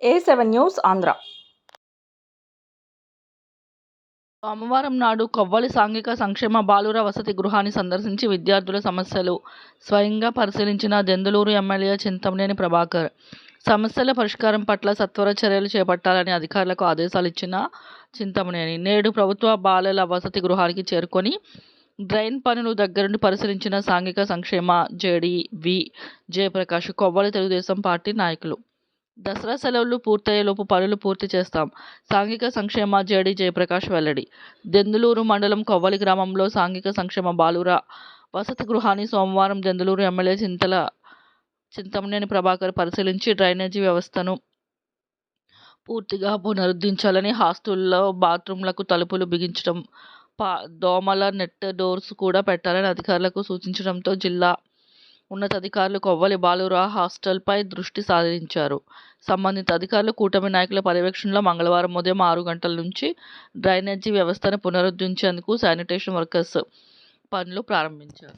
ఏ seven news Andhra. సోమవారం నాడు కొవ్వలి సాంఘిక సంక్షేమ బాలుర వసతి గృహాన్ని సందర్శించి విద్యార్థుల సమస్యలు స్వయంగా పరిశీలించిన దెందులూరు ఎమ్మెల్యే చింతమనేని ప్రభాకర్ సమస్యల పరిష్కారం పట్ల సత్వర చర్యలు చేపట్టాలని అధికారులకు ఆదేశాలు ఇచ్చిన చింతమనేని నేడు ప్రభుత్వ బాలల వసతి గృహానికి చేరుకొని డ్రైన్ పనులు దగ్గరుండి పరిశీలించిన సాంఘిక సంక్షేమ JD V Jayaprakash Kovvali Telugu Desam party నాయకులు. దసరా సెలవులు పూర్తయ్యేలోపు పనులు పూర్తి చేస్తాం. సాంఘిక సంక్షేమ జేడి జయప్రకాష్ వెల్లడి. దెందులూరు మండలం కొవ్వలి గ్రామంలో సాంఘిక సంక్షేమ బాలుర వసతి గృహాన్ని సోమవారం దెందులూరు ఎమ్మెల్యే చింతల చింతమనేని ప్రభాకర్ పరిశీలించి డ్రైనేజీ వ్యవస్థను పూర్తిగా పునరుద్ధరించాలని హాస్టల్లో బాత్రూంలకు తలుపులు బిగించడం పా దోమల నెట్ డోర్స్ కూడా పెట్టాలని అధికారులకు సూచించడంతో జిల్లా ఉన్నతాధికారులు కొవ్వలి బాలురా హాస్టల్పై దృష్టి సారించారు. సంబంధిత అధికారులు కూటమి నాయకుల పర్యవేక్షణలో మంగళవారం ఉదయం ఆరు గంటల నుంచి డ్రైనేజీ వ్యవస్థను పునరుద్ధరించేందుకు శానిటేషన్ వర్కర్స్ పనులు ప్రారంభించారు.